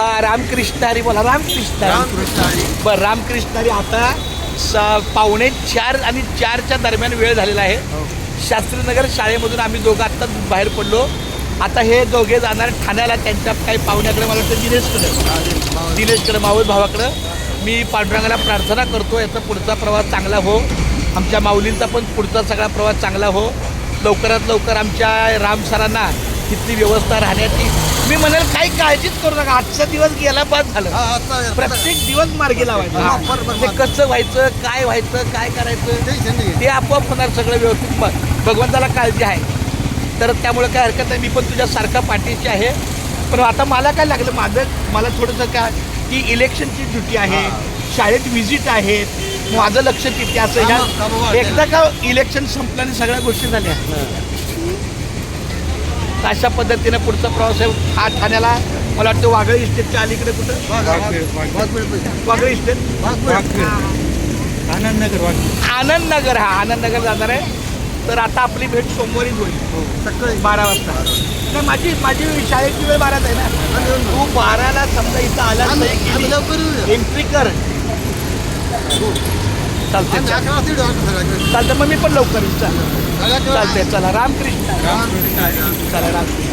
रामकृष्ण हरी बोला रामकृष्ण हरी. बरं रामकृष्ण हरी आता स पावणे चार आणि चारच्या दरम्यान वेळ झालेला आहे. हो. शास्त्रीनगर शाळेमधून आम्ही दोघं आत्ताच बाहेर पडलो. आता हे दोघे जाणार ठाण्याला त्यांच्या काही पाहुण्याकडे मला वाटतं दिनेशकडे. दिनेशकडे मावळ भावाकडं. मी पांडुरंगाला प्रार्थना करतो याचा पुढचा प्रवास चांगला हो. आमच्या माऊलींचा पण पुढचा सगळा प्रवास चांगला हो. लवकरात लवकर आमच्या राम सरांना तिथली व्यवस्था राहण्याची. मी म्हणेल काही काळजीच करू नका. आजचा दिवस गेला बाद झालं. प्रत्येक दिवस मार्गी लावायचं. ते. कसं व्हायचं काय व्हायचं काय करायचं. ते आपोआप होणार सगळं व्यवस्थित. भगवंताला काळजी आहे. तर त्यामुळे काय हरकत नाही. मी पण तुझ्यासारखा पाठीशी आहे. पण आता मला काय लागलं? माझं मला थोडंसं काय की इलेक्शनची ड्युटी आहे. शाळेत व्हिजिट आहेत माझं लक्ष तिथे असं ह्या-. एकदा का इलेक्शन संपलं आणि सगळ्या गोष्टी झाल्या? अशा पद्धतीनं पुढचा प्रवास आहे. हा ठाण्याला मला वाटतं वागळे इस्टेटच्या अलीकडे कुठं? वाघ- वाघ- वाघबीळ पैसे. वागळे इस्टेट. आनंदनगर वाटतं आनंद नगर हा. आनंद नगर जाणार आहे. तर आता आपली भेट सोमवारीच होईल. हो, सकाळी. बारा वाजता. नाही माझी माझी शाळेची वेळ बाराच आहे ना. तू बाराला समजा इथं आला येऊया. एंट्री कर. चालते. चालतं मग मी पण लवकर. चालते चला. रामकृष्ण. चला रामकृष्ण.